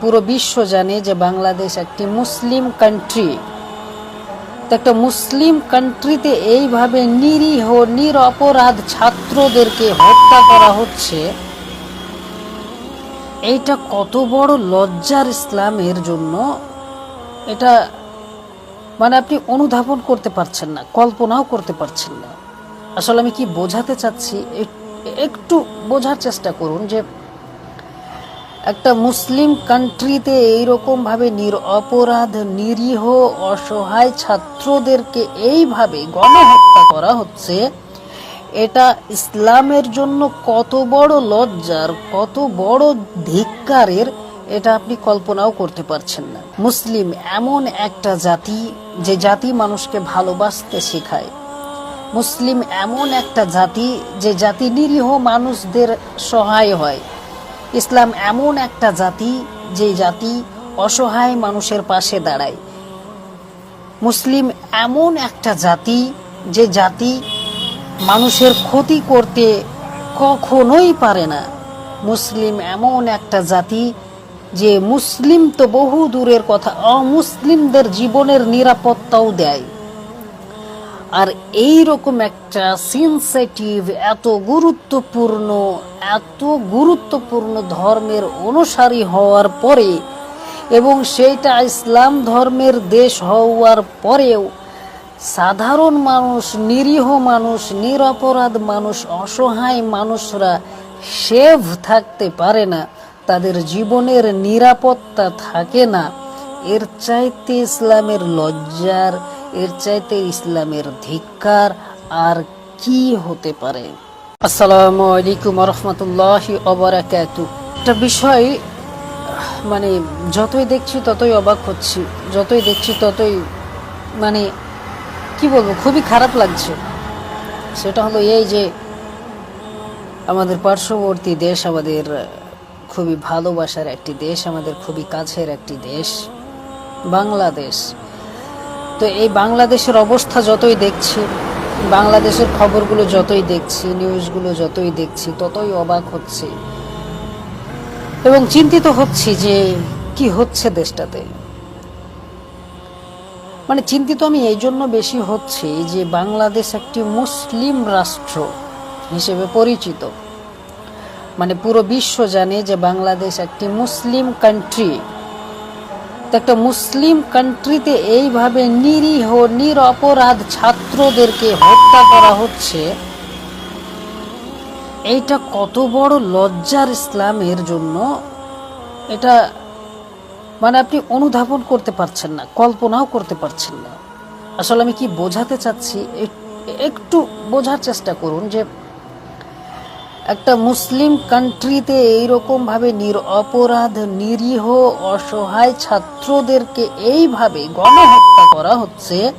পুরো বিশ্ব জানে যে বাংলাদেশ একটি মুসলিম কান্ট্রি তো একটা মুসলিম কান্ট্রিতে এইভাবে নিরীহ, নিরপরাধ ছাত্রদেরকে হত্যা করা হচ্ছে, এইটা কত বড় লজ্জার ইসলামের জন্য? এটা মানে আপনি অনুধাবন করতে পারছেন না, কল্পনাও করতে পারছেন না। আসলে আমি কি বোঝাতে চাচ্ছি? একটু বোঝার চেষ্টা করুন যে একটা মুসলিম কান্ট্রিতে এইরকমভাবে নির অপরাধ, নিরীহ, অসহায় ছাত্রদেরকে এইভাবে গণহত্যা করা হচ্ছে, এটা ইসলামের জন্য কত বড় লজ্জার, কত বড় ধিক্কারের, এটা আপনি কল্পনাও করতে পারছেন না। মুসলিম এমন একটা জাতি, যে জাতি মানুষকে ভালোবাসতে শেখায়। মুসলিম এমন একটা জাতি, যে জাতি নিরীহ মানুষদের সহায় হয়। ইসলাম এমন একটা জাতি যে জাতি অসহায় মানুষের পাশে দাঁড়ায়। মুসলিম এমন একটা জাতি যে জাতি মানুষের ক্ষতি করতে কখনোই পারে না। মুসলিম এমন একটা জাতি যে মুসলিম তো বহু দূরের কথা, অমুসলিমদের জীবনের নিরাপত্তাও দেয়। আর এই রকম একটা সেন্সিটিভ এত গুরুত্বপূর্ণ এত গুরুত্বপূর্ণ ধর্মের অনুসারী হওয়ার পরে এবং সেইটা ইসলাম ধর্মের দেশ হওয়ার পরেও সাধারণ মানুষ, নিরীহ মানুষ, নিরপরাধ মানুষ, অসহায় মানুষরা সেভ থাকতে পারে না, তাদের জীবনের নিরাপত্তা থাকে না। এর চাইতে ইসলামের লজ্জার এর চাইতে ইসলামের ধিক্কার আর কি হতে পারে? আসসালামু আলাইকুম রহমতুল্লাহ একটা বিষয় মানে যতই দেখছি ততই অবাক হচ্ছি, যতই দেখছি ততই মানে কি বলব, খুবই খারাপ লাগছে। সেটা হলো এই যে, আমাদের পার্শ্ববর্তী দেশ আমাদের, খুবই ভালোবাসার একটি দেশ, আমাদের খুবই কাছের একটি দেশ, বাংলাদেশ। তো এই বাংলাদেশের অবস্থা যতই দেখছি, বাংলাদেশের খবরগুলো যতই দেখছি, নিউজগুলো যতই দেখছি, ততই অবাক হচ্ছে। এবং চিন্তিত হচ্ছি যে কি হচ্ছে দেশটাতে। মানে চিন্তিত আমি এই জন্য বেশি হচ্ছি যে বাংলাদেশ একটি মুসলিম রাষ্ট্র হিসেবে পরিচিত। মানে পুরো বিশ্ব জানে যে বাংলাদেশ একটি মুসলিম কান্ট্রি একটা মুসলিম কান্ট্রিতে এইভাবে নিরীহ, নিরপরাধ ছাত্রদেরকে হত্যা করা হচ্ছে, এইটা কত বড় লজ্জার ইসলামের জন্য? এটা মানে আপনি অনুধাবন করতে পারছেন না, কল্পনাও করতে পারছেন না। আসলে আমি কি বোঝাতে চাচ্ছি? একটু বোঝার চেষ্টা করুন যে একটা মুসলিম কান্ট্রিতে এইরকমভাবে নির অপরাধ, নিরীহ, অসহায় ছাত্রদেরকে এইভাবে গণহত্যা করা হচ্ছে,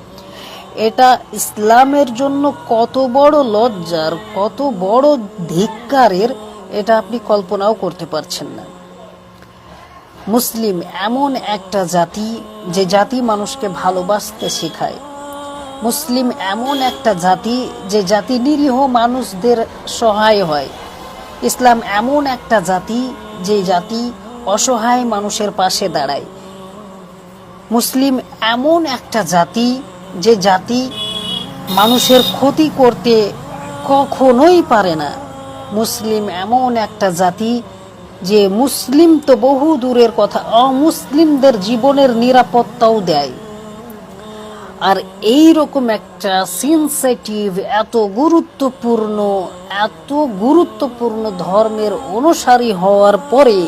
এটা ইসলামের জন্য কত বড় লজ্জার, কত বড় ধিক্কারের, এটা আপনি কল্পনাও করতে পারছেন না। মুসলিম এমন একটা জাতি, যে জাতি মানুষকে ভালোবাসতে শেখায়। মুসলিম এমন একটা জাতি, যে জাতি নিরীহ মানুষদের সহায় হয়। ইসলাম এমন একটা জাতি যে জাতি অসহায় মানুষের পাশে দাঁড়ায়। মুসলিম এমন একটা জাতি যে জাতি মানুষের ক্ষতি করতে কখনোই পারে না। মুসলিম এমন একটা জাতি যে মুসলিম তো বহু দূরের কথা, অমুসলিমদের জীবনের নিরাপত্তাও দেয়। আর এই রকম একটা সেন্সিটিভ এত গুরুত্বপূর্ণ এত গুরুত্বপূর্ণ ধর্মের অনুসারী হওয়ার পরে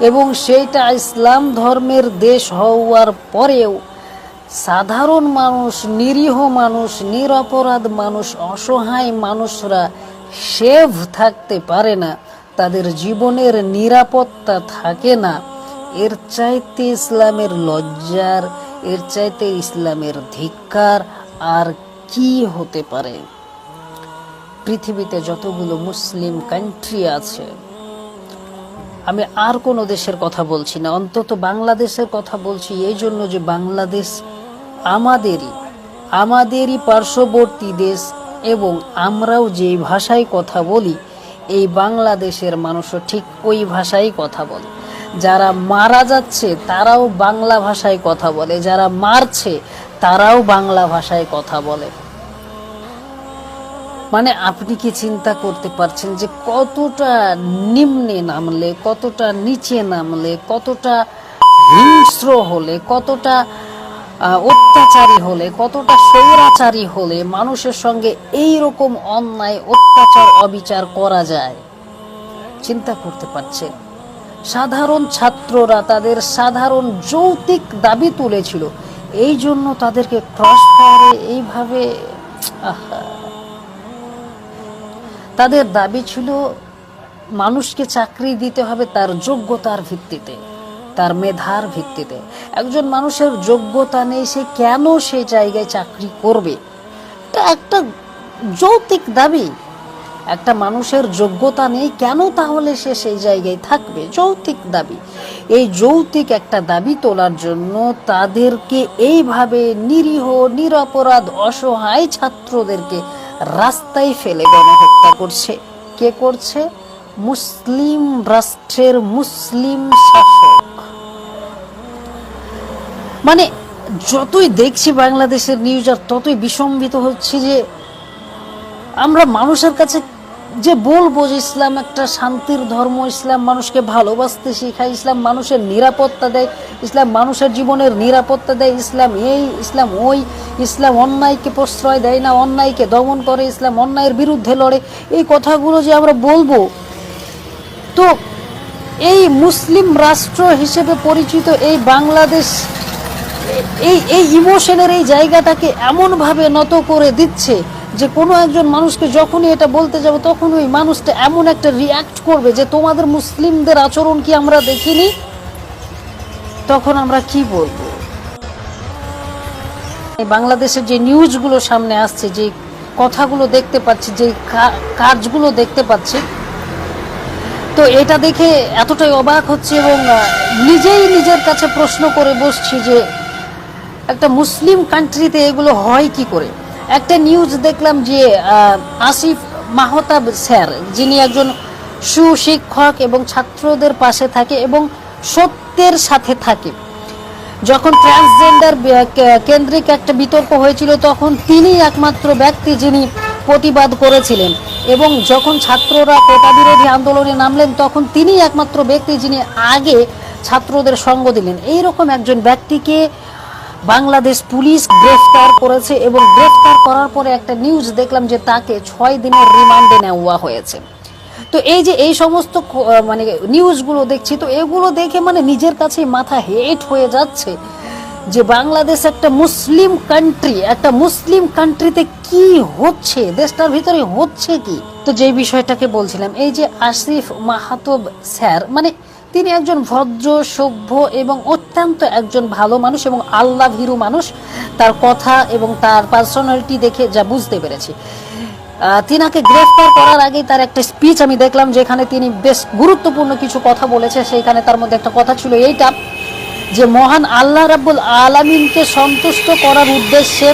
এবং সেইটা ইসলাম ধর্মের দেশ হওয়ার পরেও সাধারণ মানুষ, নিরীহ মানুষ, নিরপরাধ মানুষ, অসহায় মানুষরা সেভ থাকতে পারে না, তাদের জীবনের নিরাপত্তা থাকে না। এর চাইতে ইসলামের লজ্জার এর চাইতে ইসলামের ধিক্কার আর কি হতে পারে? পৃথিবীতে যতগুলো মুসলিম কান্ট্রি আছে, আমি আর কোনো দেশের কথা বলছি না, অন্তত বাংলাদেশের কথা বলছি এই জন্য যে বাংলাদেশ আমাদেরই আমাদেরই পার্শ্ববর্তী দেশ এবং আমরাও যেই ভাষায় কথা বলি, এই বাংলাদেশের মানুষও ঠিক ওই ভাষায় কথা বলে। যারা মারা যাচ্ছে, তারাও বাংলা ভাষায় কথা বলে। যারা মারছে, তারাও বাংলা ভাষায় কথা বলে। মানে আপনি কি চিন্তা করতে পারছেন যে কতটা নিম্নে নামলে, কতটা নিচে নামলে, কতটা হিংস্র হলে, কতটা অত্যাচারী হলে, কতটা স্বৈরাচারী হলে মানুষের সঙ্গে এই রকম অন্যায়, অত্যাচার, অবিচার করা যায়? চিন্তা করতে পারছেন? সাধারণ ছাত্ররা তাদের সাধারণ যৌক্তিক দাবি তুলেছিল। এই জন্য তাদেরকে ক্রস ফায়ারে এইভাবে তাদের দাবি ছিল মানুষকে চাকরি দিতে হবে তার যোগ্যতার ভিত্তিতে, তার মেধার ভিত্তিতে। একজন মানুষের যোগ্যতা নেই, সে কেন সেই জায়গায় চাকরি করবে? এটা একটা যৌক্তিক দাবি। একটা মানুষের যোগ্যতা নেই, কেন তাহলে সে সেই জায়গায় থাকবে? যৌক্তিক দাবি। এই যৌক্তিক একটা দাবি তোলার জন্য তাদেরকে এইভাবে নিরীহ, নিরপরাধ, অসহায় ছাত্রদেরকে রাস্তায় ফেলে গণহত্যা করছে। কে করছে? মুসলিম রাষ্ট্রের মুসলিম শাসক। মানে যতই দেখছি বাংলাদেশের নিউজ আর ততই বিসম্বিত হচ্ছে যে আমরা মানুষের কাছে যে বলব যে ইসলাম একটা শান্তির ধর্ম, ইসলাম মানুষকে ভালোবাসতে শেখায়, ইসলাম মানুষের নিরাপত্তা দেয়, ইসলাম মানুষের জীবনের নিরাপত্তা দেয়, ইসলাম এই, ইসলাম ওই, ইসলাম অন্যায়কে প্রশ্রয় দেয় না, অন্যায়কে দমন করে, ইসলাম অন্যায়ের বিরুদ্ধে লড়ে। এই কথাগুলো যে আমরা বলব, তো এই মুসলিম রাষ্ট্র হিসেবে পরিচিত এই বাংলাদেশ, এই এই ইমোশনের এই জায়গাটাকে এমনভাবে নত করে দিচ্ছে যে কোনো একজন মানুষকে যখনই এটা বলতে যাব তখন ওই মানুষটা এমন একটা রিয়াক্ট করবে যে তোমাদের মুসলিমদের আচরণ কি আমরা দেখিনি? তখন আমরা কি বলব? বাংলাদেশের যে নিউজগুলো সামনে আসছে, যে কথাগুলো দেখতে পাচ্ছি, যে কাজগুলো দেখতে পাচ্ছি, তো এটা দেখে এতটাই অবাক হচ্ছে এবং নিজেই নিজের কাছে প্রশ্ন করে বসছি যে একটা মুসলিম কান্ট্রিতে এগুলো হয় কি করে? একটা নিউজ দেখলাম যে আসিফ মাহতাব স্যার, যিনি একজন সুশিক্ষক এবং ছাত্রদের পাশে থাকে এবং সত্যের সাথে থাকে। যখন ট্রান্সজেন্ডার কেন্দ্রিক একটা বিতর্ক হয়েছিল, তখন তিনি একমাত্র ব্যক্তি যিনি প্রতিবাদ করেছিলেন এবং যখন ছাত্ররা কোটা বিরোধী আন্দোলনে নামলেন, তখন তিনি একমাত্র ব্যক্তি যিনি আগে ছাত্রদের সঙ্গ দিলেন। এই রকম একজন ব্যক্তিকে বাংলাদেশ পুলিশ গ্রেফতার করেছে এবং গ্রেফতার করার পরে একটা নিউজ দেখলাম যে তাকে ছয় দিনের রিমান্ডে নেওয়া হয়েছে। তো এই যে এই সমস্ত মানে নিউজগুলো দেখছি, তো এগুলো দেখে মানে নিজের কাছেই মাথা হেট হয়ে যাচ্ছে যে বাংলাদেশ একটা মুসলিম কান্ট্রি একটা মুসলিম কান্ট্রিতে কি হচ্ছে, দেশটার ভিতরে হচ্ছে কি? তো যে বিষয়টাকে বলছিলাম, এই যে আসিফ মাহাতব স্যার মানে তিনি একজন ভদ্র, সভ্য এবং অত্যন্ত একজন ভালো মানুষ এবং আল্লাহ ভীরু মানুষ। তার কথা এবং তার পার্সোনালিটি দেখে যা বুঝতে পেরেছি। তিনাকে গ্রেফতার করার আগে তার একটা স্পিচ আমি দেখলাম, যেখানে তিনি বেশ গুরুত্বপূর্ণ কিছু কথা বলেছে। সেইখানে তার মধ্যে একটা কথা ছিল, এইটা যে মহান আল্লাহ রাব্বুল আলামিনকে সন্তুষ্ট করার উদ্দেশ্যে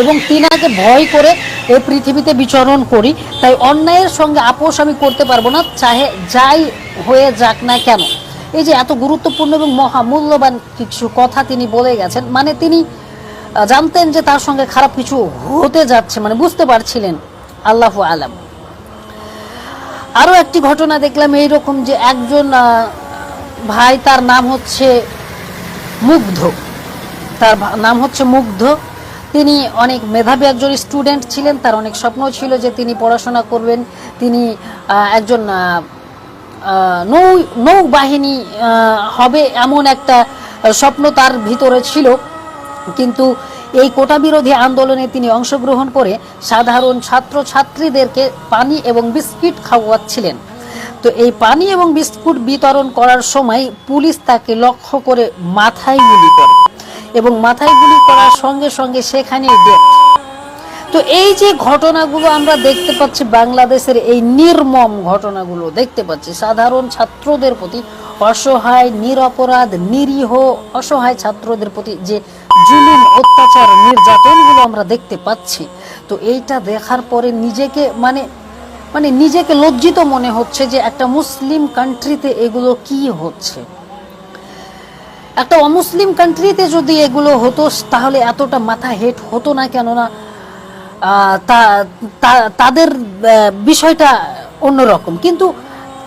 এবং তিনাকে ভয় করে এই পৃথিবীতে বিচরণ করি, তাই অন্যায়ের সঙ্গে আপোষ আমি করতে পারব না, চাহে যাই হয়ে যাক না কেন। এই যে এত গুরুত্বপূর্ণ এবং মহামূল্যবান কিছু কথা তিনি বলে গেছেন মানে তিনি জানতেন যে তার সঙ্গে খারাপ কিছু হতে যাচ্ছে মানে বুঝতে পারছিলেন, আল্লাহ আলাম। আরও একটি ঘটনা দেখলাম এইরকম যে একজন ভাই তার নাম হচ্ছে মুগ্ধ। তার নাম হচ্ছে মুগ্ধ। তিনি অনেক মেধাবী একজন স্টুডেন্ট ছিলেন। তার অনেক স্বপ্ন ছিল যে তিনি পড়াশোনা করবেন। তিনি একজন নৌ, নৌবাহিনী হবে এমন একটা স্বপ্ন তার ভিতরে ছিল। কিন্তু এই কোটা বিরোধী আন্দোলনে তিনি অংশগ্রহণ করে সাধারণ ছাত্র ছাত্রীদেরকে পানি এবং বিস্কিট খাওয়াচ্ছিলেন। তো এই পানি এবং বিস্কুট বিতরণ করার সময় পুলিশ তাকে লক্ষ্য করে মাথায় গুলি করে এবং মাথায় গুলি করার সঙ্গে সঙ্গে সেখানেই ডেথ তো এই যে ঘটনাগুলো আমরা দেখতে পাচ্ছি বাংলাদেশের এই নির্মম ঘটনাগুলো দেখতে পাচ্ছি, সাধারণ ছাত্রদের প্রতি অসহায়, নিরপরাধ, নিরীহ, অসহায় ছাত্রদের প্রতি যে জুলুম, অত্যাচার, নির্যাতনগুলো আমরা দেখতে পাচ্ছি, তো এইটা দেখার পরে নিজেকে মানে মানে নিজেকে লজ্জিত মনে হচ্ছে যে একটা মুসলিম কান্ট্রিতে এগুলো কি হচ্ছে। একটা অমুসলিম কান্ট্রিতে যদি এগুলো হতো, তাহলে এতটা মাথা হেট হতো না কেননা তাদের বিষয়টা অন্যরকম। কিন্তু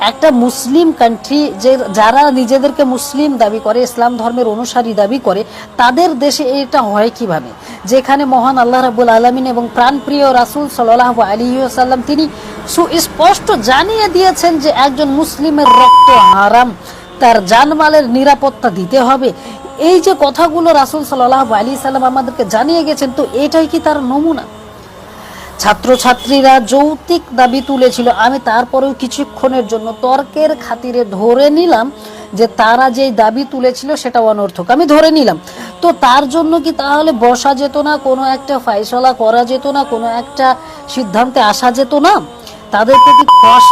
একটা মুসলিম কান্ট্রি যে যারা নিজেদেরকে মুসলিম দাবি করে, ইসলাম ধর্মের অনুসারী দাবি করে, তাদের দেশে এটা হয় কীভাবে? যেখানে মহান আল্লাহ রাবুল আলমিন এবং প্রাণপ্রিয় রাসুল সাল্লাহ আলী সাল্লাম তিনি সুস্পষ্ট জানিয়ে দিয়েছেন যে একজন মুসলিমের রক্ত হারাম, তার জানমালের নিরাপত্তা দিতে হবে। এই যে কথাগুলো রাসুল সাল্লাহ আলী সাল্লাম আমাদেরকে জানিয়ে গেছেন, তো এটাই কি তার নমুনা? ছাত্রছাত্রীরা যৌক্তিক দাবি তুলেছিল। আমি তারপরেও কিছুক্ষণের জন্য তর্কের খাতিরে ধরে নিলাম যে তারা যে দাবি তুলেছিল সেটা অনর্থক। আমি ধরে নিলাম। তো তার জন্য কি তাহলে বসা যেত না, কোনো একটা ফাইসলা করা যেত না, কোনো একটা সিদ্ধান্তে আসা যেত না? তাদেরকে কি ক্রস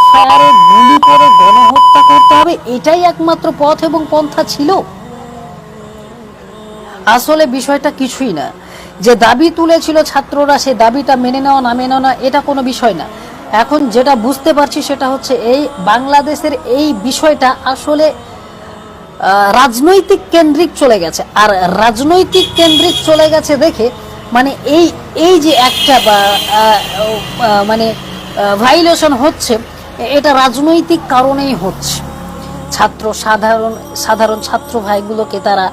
গুলি করে গণহত্যা করতে হবে, এটাই একমাত্র পথ এবং পন্থা ছিল? আসলে বিষয়টা কিছুই না। যে দাবি তুলেছিল ছাত্ররা, সে দাবিটা মেনে নেওয়া, না মেনে নেওয়া, এটা কোনো বিষয় না। এখন যেটা বুঝতে পারছি সেটা হচ্ছে এই বাংলাদেশের এই বিষয়টা আসলে রাজনৈতিক কেন্দ্রিক চলে গেছে। আর রাজনৈতিক কেন্দ্রিক চলে গেছে দেখে মানে এই এই যে একটা মানে ভাইলেশন হচ্ছে, এটা রাজনৈতিক কারণেই হচ্ছে। ছাত্র সাধারণ সাধারণ ছাত্র ভাইগুলোকে তারা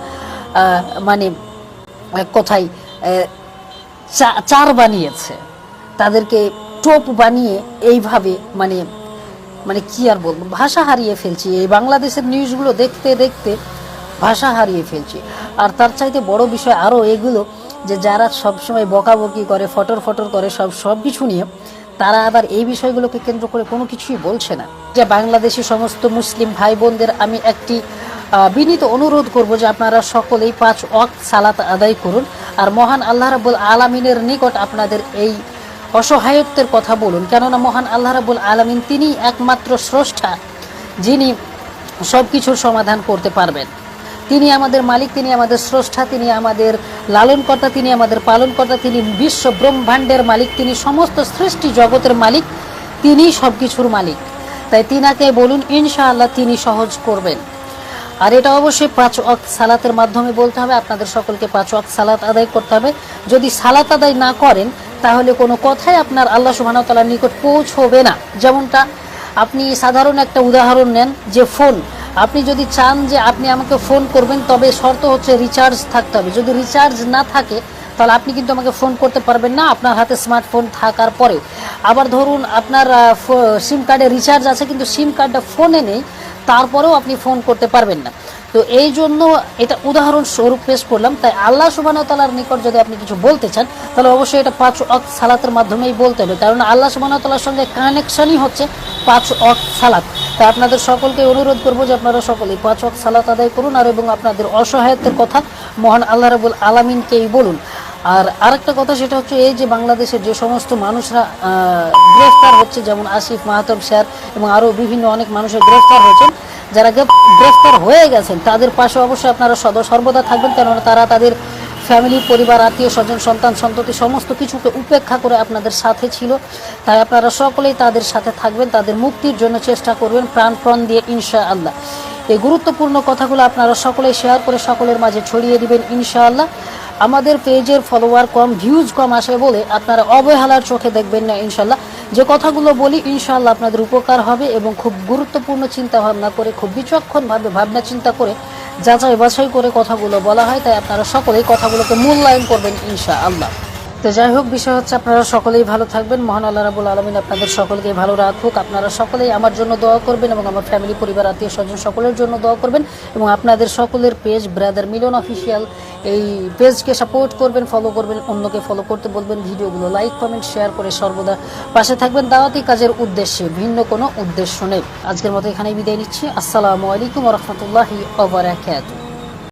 মানে কথায় চার বানিয়েছে। তাদেরকে টোপ বানিয়ে এইভাবে মানে মানে কি আর বলব, ভাষা হারিয়ে ফেলছি। এই বাংলাদেশের নিউজগুলো দেখতে দেখতে ভাষা হারিয়ে ফেলছি। আর তার চাইতে বড় বিষয় আরও এগুলো, যে যারা সবসময় বকাবকি করে, ফটর ফটর করে সব সব কিছু নিয়ে, তারা আবার এই বিষয়গুলোকে কেন্দ্র করে কোনো কিছুই বলছে না। যে বাংলাদেশি সমস্ত মুসলিম ভাই বোনদের আমি একটি বিনীত অনুরোধ করব যে আপনারা সকলেই পাঁচ অক সালাত আদায় করুন। আর মহান আল্লাহ রাবুল আলমিনের নিকট আপনাদের এই অসহায়ত্বের কথা বলুন। কেননা মহান আল্লাহ রাবুল আলমিন তিনি একমাত্র স্রষ্টা, যিনি সব কিছুর সমাধান করতে পারবেন। তিনি আমাদের মালিক, তিনি আমাদের স্রষ্টা, তিনি আমাদের লালনকর্তা, তিনি আমাদের পালনকর্তা, তিনি বিশ্ব ব্রহ্মাণ্ডের মালিক, তিনি সমস্ত সৃষ্টি জগতের মালিক তিনি সব কিছুর মালিক। তাই তিনাকে বলুন, ইনশাআল্লাহ তিনি সহজ করবেন। আর এটা অবশ্যই পাঁচ ওয়াক্ত সালাতের মাধ্যমে বলতে হবে। আপনাদের সকলকে পাঁচ ওয়াক্ত সালাত আদায় করতে হবে। যদি সালাত আদায় না করেন, তাহলে কোনো কথাই আপনার আল্লাহ সুবাহতালার নিকট পৌঁছবে না। যেমনটা আপনি সাধারণ একটা উদাহরণ নেন যে ফোন। আপনি যদি চান যে আপনি আমাকে ফোন করবেন, তবে শর্ত হচ্ছে রিচার্জ থাকতে হবে। যদি রিচার্জ না থাকে তাহলে আপনি কিন্তু আমাকে ফোন করতে পারবেন না, আপনার হাতে স্মার্টফোন থাকার পরেও আবার ধরুন আপনার সিম কার্ডে রিচার্জ আছে, কিন্তু সিম কার্ডটা ফোনে নেই, তারপরেও আপনি ফোন করতে পারবেন না। তো এই জন্য এটা উদাহরণ স্বরূপ পেশ করলাম। তাই আল্লাহ সুবাহ তালার নিকট যদি আপনি কিছু বলতে চান, তাহলে অবশ্যই এটা পাঁচ অক সালাতের মাধ্যমেই বলতে হবে। কারণ আল্লাহ সুবাহ তালার সঙ্গে কানেকশনই হচ্ছে পাঁচ অক সালাত। তাই আপনাদের সকলকে অনুরোধ করব যে আপনারা সকলেই পাঁচ অক সালাত আদায় করুন, আর এবং আপনাদের অসহায়ত্বের কথা মহান আল্লাহ রাবুল আলমিনকেই বলুন। আর আরেকটা কথা সেটা হচ্ছে এই যে বাংলাদেশের যে সমস্ত মানুষরা গ্রেফতার হচ্ছে, যেমন আসিফ মাহাতব স্যার এবং আরও বিভিন্ন অনেক মানুষের গ্রেফতার হয়েছেন, যারা গ্রেফ- গ্রেফতার হয়ে গেছেন, তাদের পাশে অবশ্যই আপনারা সদ, সর্বদা থাকবেন, কেননা তারা তাদের ফ্যামিলি পরিবার, আত্মীয় স্বজন, সন্তান, সন্ততি সমস্ত কিছুকে উপেক্ষা করে আপনাদের সাথে ছিল। তাই আপনারা সকলেই তাদের সাথে থাকবেন, তাদের মুক্তির জন্য চেষ্টা করবেন প্রাণপ্রণ দিয়ে ইনশা আল্লাহ এই গুরুত্বপূর্ণ কথাগুলো আপনারা সকলেই শেয়ার করে সকলের মাঝে ছড়িয়ে দিবেন ইনশাআল্লাহ। আমাদের পেজের ফলোয়ার কম ভিউজ কম আসে বলে আপনারা অবহেলার চোখে দেখবেন না ইনশাল্লাহ। যে কথাগুলো বলি, ইনশাল্লাহ আপনাদের উপকার হবে এবং খুব গুরুত্বপূর্ণ চিন্তা ভাবনা করে, খুব বিচক্ষণভাবে ভাবনা চিন্তা করে যাচাই বাছাই করে কথাগুলো বলা হয়। তাই আপনারা সকলেই কথাগুলোকে মূল্যায়ন করবেন ইনশাআল্লাহ। তো যাই হোক, বিষয় হচ্ছে আপনারা সকলেই ভালো থাকবেন। মহান আল্লাহ রাবুল আলমিন আপনাদের সকলকে ভালো রাখুক। আপনারা সকলেই আমার জন্য দোয়া করবেন এবং আমার ফ্যামিলি পরিবার, আত্মীয় স্বজন সকলের জন্য দোয়া করবেন এবং আপনাদের সকলের পেজ ব্রাদার মিলন অফিসিয়াল এই পেজকে সাপোর্ট করবেন ফলো করবেন, অন্যকে ফলো করতে বলবেন। ভিডিওগুলো লাইক কমেন্ট শেয়ার করে সর্বদা পাশে থাকবেন। দাওয়াতি কাজের উদ্দেশ্যে ভিন্ন কোনো উদ্দেশ্য নেই। আজকের মতো এখানেই বিদায় নিচ্ছি। আসসালামু আলাইকুম রহমতুল্লাহি ওবরাকাতুহ